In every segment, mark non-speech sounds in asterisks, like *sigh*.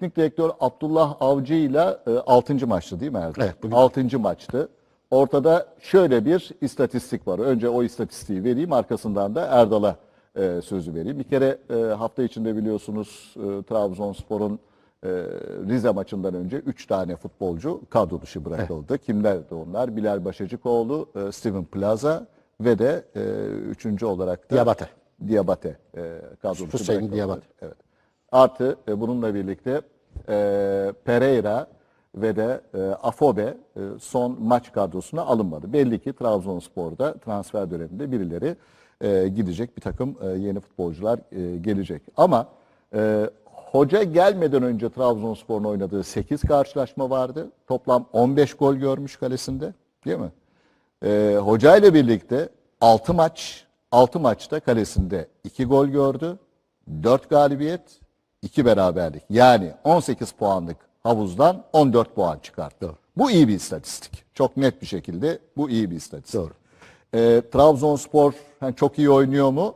teknik direktör Abdullah Avcı ile 6. maçtı değil mi Erdem? Evet, bugün- 6. maçtı. Ortada şöyle bir istatistik var. Önce o istatistiği vereyim arkasından da Erdal'a e, sözü vereyim. Bir kere e, hafta içinde biliyorsunuz e, Trabzonspor'un e, Rize maçından önce 3 tane futbolcu kadro dışı bırakıldı. Kimlerdi onlar? Bilal Başacıkoğlu, e, Steven Plaza ve de e, üçüncü olarak da Diabate. Diabate e, kadro dışı bırakıldı. Diabate. Evet. Artı e, bununla birlikte e, Pereira ve de e, Afobe e, son maç kadrosuna alınmadı. Belli ki Trabzonspor'da transfer döneminde birileri e, gidecek, bir takım e, yeni futbolcular e, gelecek. Ama e, hoca gelmeden önce Trabzonspor'un oynadığı 8 karşılaşma vardı. Toplam 15 gol görmüş kalesinde değil mi? E, hoca ile birlikte 6 maç, 6 maçta kalesinde 2 gol gördü. 4 galibiyet, 2 beraberlik. Yani 18 puanlık havuzdan 14 puan çıkarttı. Bu iyi bir istatistik. Çok net bir şekilde bu iyi bir istatistik. Doğru. Ee, Trabzonspor hani çok iyi oynuyor mu?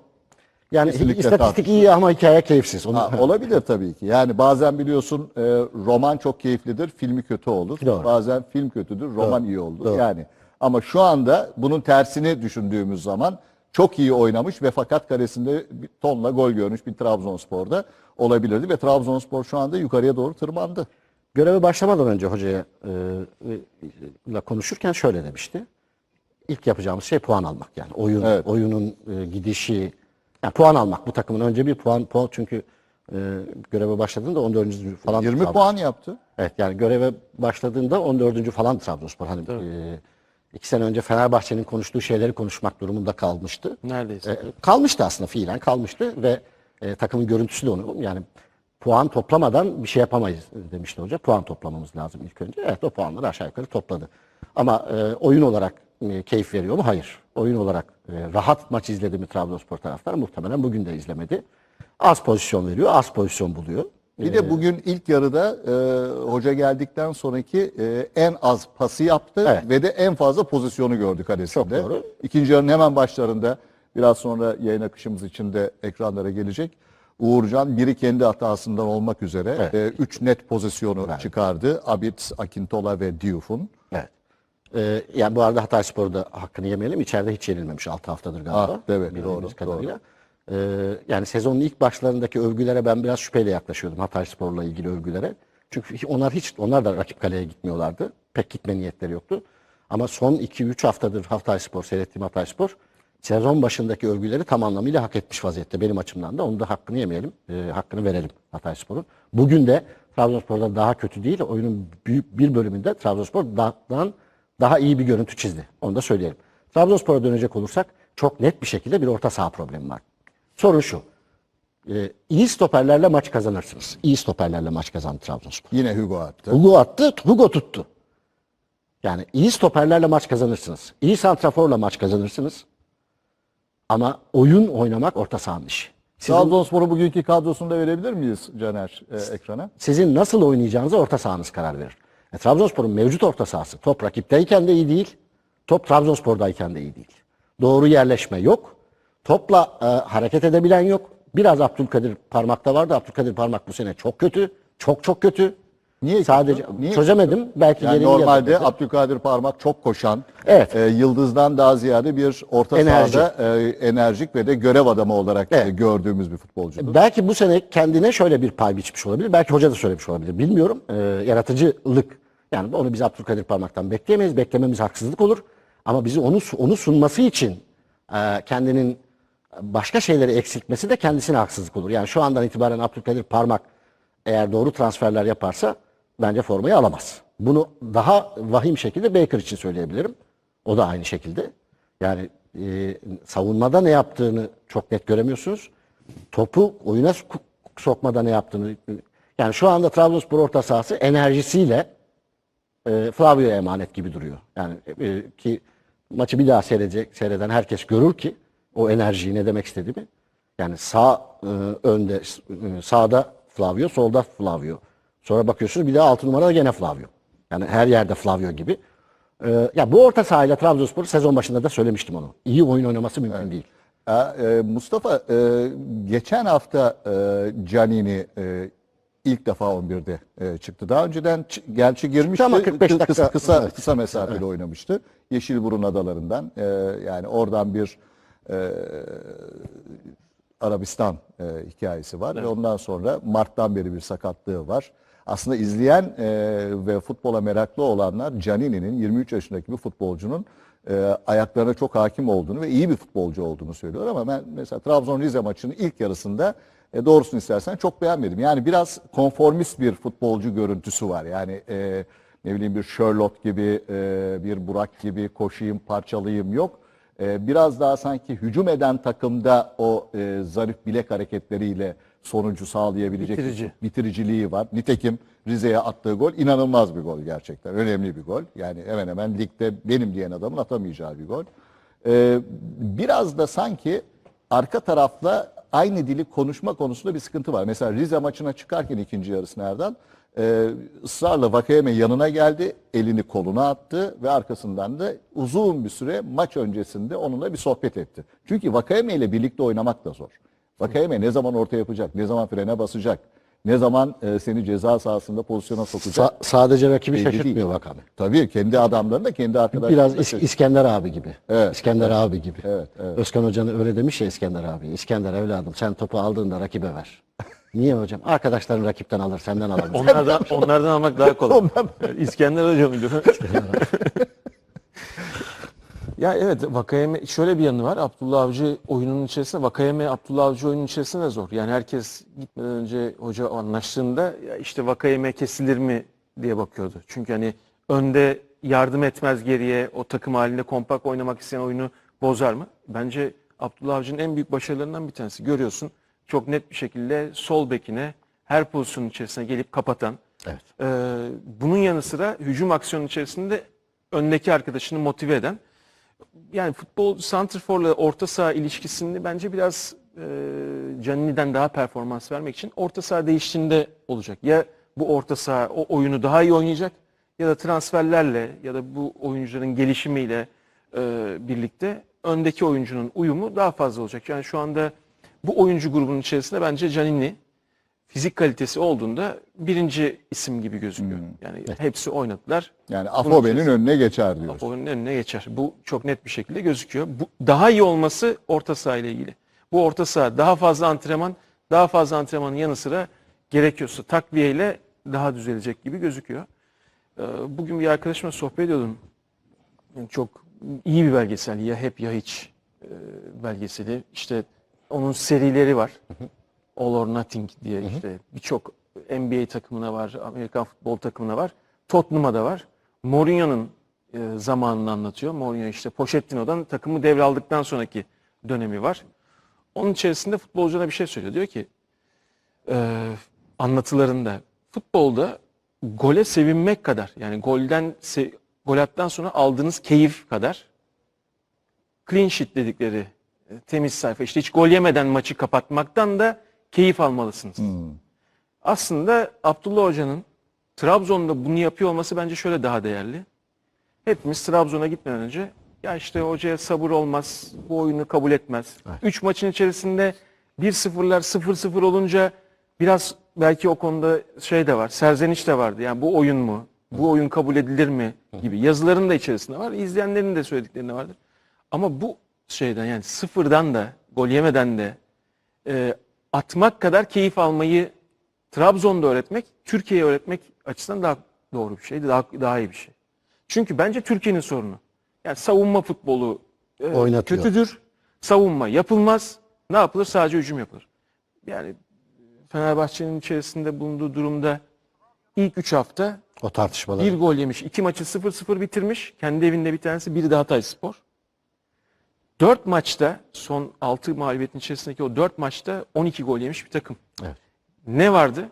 Yani Kesinlikle istatistik iyi ama hikaye keyifsiz. Onu, Ha, olabilir tabii ki. Yani bazen biliyorsun e, roman çok keyiflidir, filmi kötü olur. Doğru. Bazen film kötüdür, roman iyi olur. Doğru. Yani ama şu anda bunun tersini düşündüğümüz zaman çok iyi oynamış ve fakat karesinde bir tonla gol görmüş bir Trabzonspor'da olabilirdi ve Trabzonspor şu anda yukarıya doğru tırmandı. Göreve başlamadan önce hocaya e, e, ile konuşurken şöyle demişti. İlk yapacağımız şey puan almak yani. Oyun Evet. oyunun e, gidişi yani puan almak bu takımın önce bir puan puan çünkü e, göreve başladığında 14. falan 20 Trabzon- puan yaptı. Evet yani göreve başladığında 14. falan Trabzonspor. Hani e, iki sene önce Fenerbahçe'nin konuştuğu şeyleri konuşmak durumunda kalmıştı. Neredeyse. E, kalmıştı aslında fiilen kalmıştı ve e, takımın görüntüsü de onu yani puan toplamadan bir şey yapamayız demişti hoca. Puan toplamamız lazım ilk önce. Evet o puanları aşağı yukarı topladı. Ama e, oyun olarak e, keyif veriyor mu? Hayır. Oyun olarak e, rahat maç izledi mi Trabzonspor taraftarı? Muhtemelen bugün de izlemedi. Az pozisyon veriyor, az pozisyon buluyor. Bir de bugün ilk yarıda e, hoca geldikten sonraki e, en az pası yaptı Evet. ve de en fazla pozisyonu gördü kalesinde. Çok doğru. İkinci yarının hemen başlarında biraz sonra yayın akışımız içinde ekranlara gelecek. Uğurcan biri kendi hatasından olmak üzere Evet. e, üç net pozisyonu çıkardı. Abid, Akintola ve Diouf'un. Evet. Ee, yani bu arada Hatayspor'da hakkını yemeyelim. İçeride hiç yenilmemiş 6 haftadır galiba. Ah, evet, Bildiğimiz doğru, Ee, yani sezonun ilk başlarındaki övgülere ben biraz şüpheyle yaklaşıyordum Hatayspor'la ilgili övgülere. Çünkü onlar hiç onlar da rakip kaleye gitmiyorlardı. Pek gitme niyetleri yoktu. Ama son 2-3 haftadır Hatayspor seyrettiğim Hatayspor sezon başındaki övgüleri tam anlamıyla hak etmiş vaziyette benim açımdan da. Onu da hakkını yemeyelim. e, hakkını verelim Hatayspor'un. Bugün de Trabzonspor'da daha kötü değil. Oyunun büyük bir bölümünde Trabzonspor'dan daha iyi bir görüntü çizdi. Onu da söyleyelim. Trabzonspor'a dönecek olursak çok net bir şekilde bir orta saha problemi var. Sorun şu. E, iyi stoperlerle maç kazanırsınız. İyi stoperlerle maç kazandı Trabzonspor. Yine Hugo attı. Hugo attı, Hugo tuttu. Yani iyi stoperlerle maç kazanırsınız. İyi santraforla maç kazanırsınız. Ama oyun oynamak orta sahanın işi. Sizin, Trabzonspor'un bugünkü kadrosunu da verebilir miyiz Caner e, ekrana? sizin nasıl oynayacağınıza orta sahanız karar verir. E, Trabzonspor'un mevcut orta sahası top rakipteyken de iyi değil, top Trabzonspor'dayken de iyi değil. Doğru yerleşme yok. Topla e, hareket edebilen yok. Biraz Abdülkadir Parmak'ta vardı. Abdülkadir Parmak bu sene çok kötü. Çok çok kötü. Niye Sadece kötü? Niye çözemedim. Belki Yani normalde yapamadı. Abdülkadir Parmak çok koşan, Evet. e, Yıldız'dan daha ziyade bir orta Enerji. sahada e, enerjik ve de görev adamı olarak e, Evet. gördüğümüz bir futbolcudur. Belki bu sene kendine şöyle bir pay biçmiş olabilir. Belki hoca da söylemiş olabilir. Bilmiyorum. Ee, yaratıcılık. Yani onu biz Abdülkadir Parmak'tan bekleyemeyiz. Beklememiz haksızlık olur. Ama bizi onu onu sunması için e, kendinin başka şeyleri eksiltmesi de kendisine haksızlık olur. Yani şu andan itibaren Abdülkadir Parmak eğer doğru transferler yaparsa bence formayı alamaz. Bunu daha vahim şekilde Baker için söyleyebilirim. O da aynı şekilde. Yani e, savunmada ne yaptığını çok net göremiyorsunuz. Topu oyuna sok- sokmada ne yaptığını yani şu anda Trabzonspor orta sahası enerjisiyle e, Flavio'ya emanet gibi duruyor. Yani e, ki maçı bir daha seyredecek, seyreden herkes görür ki o enerjiyi ne demek istediğimi. Yani sağ e, önde e, sağda Flavio, solda Flavio. Sonra bakıyorsunuz bir daha altı numarada gene Flavio. Yani her yerde Flavio gibi. E, ya bu orta sahayla Trabzonspor sezon başında da söylemiştim onu. İyi oyun oynaması mümkün değil. Ha, e, Mustafa e, geçen hafta e, Canini e, ilk defa 11'de e, çıktı. Daha önceden gerçi girmişti. ama 45 kı- dakika- kısa kısa, Evet. kısa mesafeli oynamıştı. Yeşilburun adalarından e, yani oradan bir e, Arabistan e, hikayesi var ve ondan sonra Mart'tan beri bir sakatlığı var. Aslında izleyen e, ve futbola meraklı olanlar Canini'nin 23 yaşındaki bir futbolcunun e, ayaklarına çok hakim olduğunu ve iyi bir futbolcu olduğunu söylüyor ama ben mesela Trabzon Rize maçının ilk yarısında e, doğrusunu istersen çok beğenmedim. Yani biraz konformist bir futbolcu görüntüsü var. Yani e, ne bileyim bir Sherlock gibi, e, bir Burak gibi koşayım, parçalayayım yok. E, biraz daha sanki hücum eden takımda o e, zarif bilek hareketleriyle sonucu sağlayabilecek Bitirici. bitiriciliği var. Nitekim Rize'ye attığı gol inanılmaz bir gol gerçekten. Önemli bir gol. Yani hemen hemen ligde benim diyen adamın atamayacağı bir gol. Ee, biraz da sanki arka tarafla aynı dili konuşma konusunda bir sıkıntı var. Mesela Rize maçına çıkarken ikinci yarısı nereden? Ee, ısrarla Vakayeme yanına geldi, elini koluna attı ve arkasından da uzun bir süre maç öncesinde onunla bir sohbet etti. Çünkü Vakayeme ile birlikte oynamak da zor. Vakayeme ne zaman orta yapacak, ne zaman frene basacak, ne zaman e, seni ceza sahasında pozisyona sokacak. Sa- sadece rakibi Belli şaşırtmıyor değil. Vakame. Tabii kendi adamlarını da kendi arkadaşlarını Biraz da İs- şaşırtıyor. İskender abi gibi. Evet, İskender abi gibi. evet, evet. Özkan Hoca'nın öyle demiş ya İskender abi. İskender evladım sen topu aldığında rakibe ver. Niye hocam? Arkadaşların rakipten alır, senden alamaz. *laughs* Onlardan, onlardan almak daha kolay. İskender Hoca mıydı? *laughs* ya evet Vakayeme şöyle bir yanı var. Abdullah Avcı oyunun içerisinde Vakayeme Abdullah Avcı oyunun içerisinde de zor. Yani herkes gitmeden önce hoca anlaştığında ya işte Vakayeme kesilir mi diye bakıyordu. Çünkü hani önde yardım etmez geriye o takım halinde kompakt oynamak isteyen oyunu bozar mı? Bence Abdullah Avcı'nın en büyük başarılarından bir tanesi. Görüyorsun çok net bir şekilde sol bekine her pozisyonun içerisine gelip kapatan. Evet. Ee, bunun yanı sıra hücum aksiyonu içerisinde öndeki arkadaşını motive eden yani futbol santrforla orta saha ilişkisini bence biraz e, Canini'den daha performans vermek için orta saha değiştiğinde olacak. Ya bu orta saha o oyunu daha iyi oynayacak ya da transferlerle ya da bu oyuncuların gelişimiyle e, birlikte öndeki oyuncunun uyumu daha fazla olacak. Yani şu anda bu oyuncu grubunun içerisinde bence Canini fizik kalitesi olduğunda birinci isim gibi gözüküyor. Yani hepsi oynadılar. Yani Afobe'nin önüne geçer diyoruz. Apo'nun önüne geçer. Bu çok net bir şekilde gözüküyor. Bu daha iyi olması orta saha ile ilgili. Bu orta saha daha fazla antrenman, daha fazla antrenmanın yanı sıra gerekiyorsa takviyeyle daha düzelecek gibi gözüküyor. Ee, Bugün bir arkadaşımla sohbet ediyordum. Çok iyi bir belgesel. Ya hep ya hiç e, belgeseli. İşte onun serileri var. All or Nothing diye işte birçok NBA takımına var, Amerikan futbol takımına var. Tottenham'a da var. Mourinho'nun e, zamanını anlatıyor. Mourinho işte Pochettino'dan takımı devraldıktan sonraki dönemi var. Onun içerisinde futbolcuna bir şey söylüyor. Diyor ki e, anlatılarında futbolda gole sevinmek kadar yani golden gol attıktan sonra aldığınız keyif kadar clean sheet dedikleri temiz sayfa işte hiç gol yemeden maçı kapatmaktan da keyif almalısınız. Aslında Abdullah Hoca'nın Trabzon'da bunu yapıyor olması bence şöyle daha değerli. Hepimiz Trabzon'a gitmeden önce ya işte hocaya sabır olmaz, bu oyunu kabul etmez. 3 maçın içerisinde 1-0'lar 0-0 olunca biraz belki o konuda şey de var, serzeniş de vardı. Yani bu oyun mu? Bu oyun kabul edilir mi? gibi yazıların da içerisinde var. İzleyenlerin de söylediklerinde vardır. Ama bu şeyden yani sıfırdan da gol yemeden de e, atmak kadar keyif almayı Trabzon'da öğretmek, Türkiye'ye öğretmek açısından daha doğru bir şeydi, daha, daha iyi bir şey. Çünkü bence Türkiye'nin sorunu. Yani savunma futbolu e, Oynatıyor. kötüdür. Savunma yapılmaz. Ne yapılır? Sadece hücum yapılır. Yani Fenerbahçe'nin içerisinde bulunduğu durumda ilk 3 hafta O tartışmalar. bir gol yemiş. iki maçı 0-0 bitirmiş. Kendi evinde bir tanesi. Biri de Hatay Spor. 4 maçta son 6 mağlubiyetin içerisindeki o 4 maçta 12 gol yemiş bir takım. Evet. Ne vardı?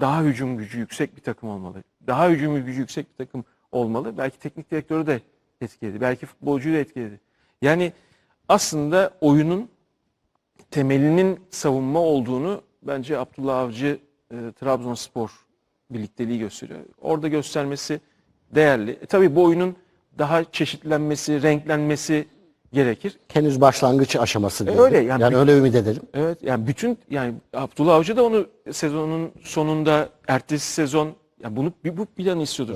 Daha hücum gücü yüksek bir takım olmalı. Daha hücum gücü yüksek bir takım olmalı. Belki teknik direktörü de etkiledi. Belki futbolcuyu da etkiledi. Yani aslında oyunun temelinin savunma olduğunu bence Abdullah Avcı e, Trabzonspor birlikteliği gösteriyor. Orada göstermesi değerli. E, tabii bu oyunun daha çeşitlenmesi, renklenmesi gerekir. Henüz başlangıç aşaması değil. E, öyle, yani yani bir- öyle ümit edelim. Evet yani bütün yani Abdullah Avcı da onu sezonun sonunda ertesi sezon yani bunu bu planı istiyordur.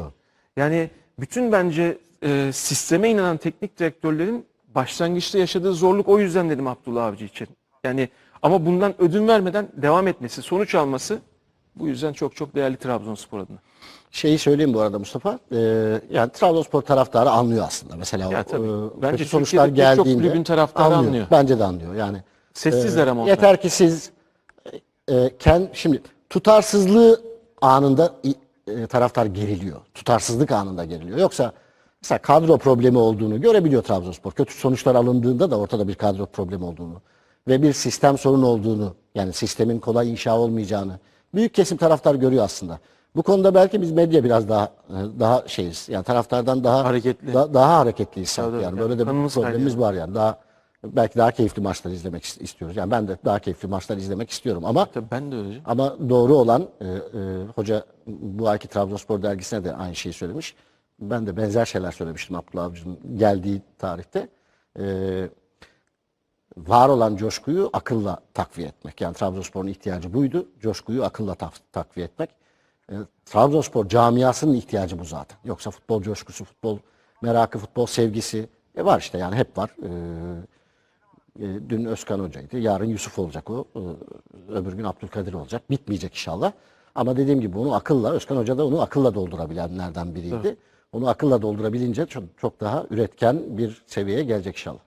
Yani bütün bence e, sisteme inanan teknik direktörlerin başlangıçta yaşadığı zorluk o yüzden dedim Abdullah Avcı için. Yani ama bundan ödün vermeden devam etmesi, sonuç alması bu yüzden çok çok değerli Trabzonspor adına. Şeyi söyleyeyim bu arada Mustafa. Ee, yani Trabzonspor taraftarı anlıyor aslında. Mesela Ya o, tabii. e, Bence kötü sonuçlar Türkiye'de pek çok geldiğinde kulübün taraftarı anlıyor. Bence de anlıyor. Yani Sessizler ama onlar. yeter ki siz e, kend, şimdi tutarsızlığı anında e, taraftar geriliyor. Tutarsızlık anında geriliyor. Yoksa mesela kadro problemi olduğunu görebiliyor Trabzonspor. Kötü sonuçlar alındığında da ortada bir kadro problemi olduğunu ve bir sistem sorunu olduğunu yani sistemin kolay inşa olmayacağını büyük kesim taraftar görüyor aslında. Bu konuda belki biz medya biraz daha daha şeyiz. Yani taraftardan daha Hareketli. da- daha hareketliyiz sanki. Yani yani böyle de bir problemimiz kaynıyor. var yani. Daha belki daha keyifli maçlar izlemek is- istiyoruz. Yani ben de daha keyifli maçlar izlemek istiyorum ama Tabii ben de öyle. ama doğru olan e, e, hoca bu ayki Trabzonspor dergisine de aynı şeyi söylemiş. Ben de benzer şeyler söylemiştim Abdullah Avcı'nın geldiği tarihte. E, var olan coşkuyu akılla takviye etmek. Yani Trabzonspor'un ihtiyacı buydu. Coşkuyu akılla tak- takviye etmek. E, Trabzonspor camiasının ihtiyacı bu zaten. Yoksa futbol coşkusu, futbol merakı, futbol sevgisi e, var işte yani hep var. E, e, dün Özkan Hoca'ydı. Yarın Yusuf olacak o. E, öbür gün Abdülkadir olacak. Bitmeyecek inşallah. Ama dediğim gibi onu akılla, Özkan Hoca da onu akılla doldurabilenlerden biriydi. Onu akılla doldurabilince çok, çok daha üretken bir seviyeye gelecek inşallah.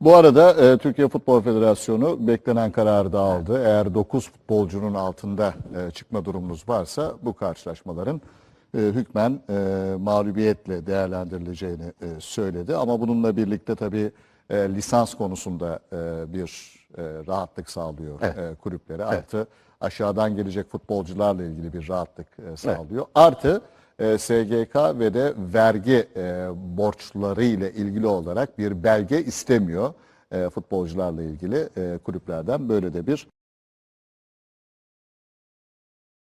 Bu arada e, Türkiye Futbol Federasyonu beklenen kararı da aldı. Eğer 9 futbolcunun altında e, çıkma durumunuz varsa bu karşılaşmaların e, hükmen e, mağlubiyetle değerlendirileceğini e, söyledi. Ama bununla birlikte tabii e, lisans konusunda e, bir e, rahatlık sağlıyor e, kulüplere. Artı aşağıdan gelecek futbolcularla ilgili bir rahatlık e, sağlıyor. Artı e, SGK ve de vergi e, borçları ile ilgili olarak bir belge istemiyor e, futbolcularla ilgili kulüplerden. Böyle de bir